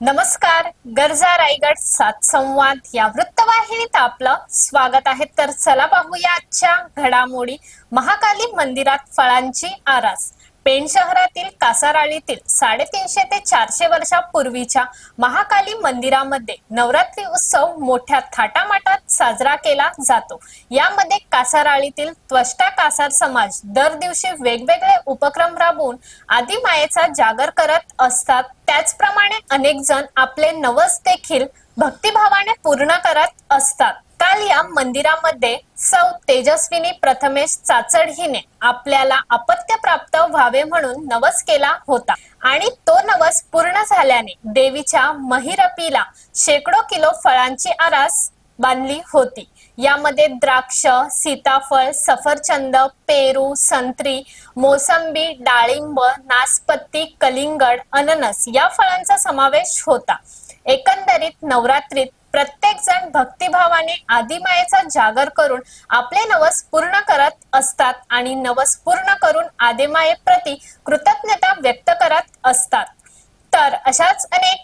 नमस्कार गरजा रायगड सात संवाद या वृत्तवाहिनीत आपलं स्वागत आहे. तर चला पाहूया आजच्या घडामोडी. महाकाली मंदिरात फळांची आरास. पेण शहरातील कासाराळीतील साडेतीनशे ते चारशे वर्षापूर्वीच्या महाकाली मंदिरामध्ये नवरात्री उत्सव मोठ्या थाटामाटात साजरा केला जातो. यामध्ये कासाराळीतील त्वष्टा कासार समाज दर दिवशी वेगवेगळे उपक्रम राबवून आदिमायेचा जागर करत असतात. त्याचप्रमाणे अनेक जण आपले नवस देखील भक्तिभावाने पूर्ण करत असतात. काल या मंदिरामध्ये सौ तेजस्विनी प्रथमेश चाचड हिने आपल्याला अपत्य प्राप्त व्हावे म्हणून नवस केला होता आणि तो नवस पूर्ण झाल्याने देवीच्या महिरपीला शेकडो किलो फळांची आरास बांधली होती. यामध्ये द्राक्ष सीताफळ सफरचंद पेरू संत्री मोसंबी डाळिंब नासपत्ती कलिंगड अननस या फळांचा समावेश होता. एकंदरीत नवरात्रीत प्रत्येक जण भक्तिभावाने आदिमायेचा जागर करून आपले नवस पूर्ण करत असतात आणि नवस पूर्ण करून आदिमायेप्रती कृतज्ञता व्यक्त करत असतात. तर अशाच अनेक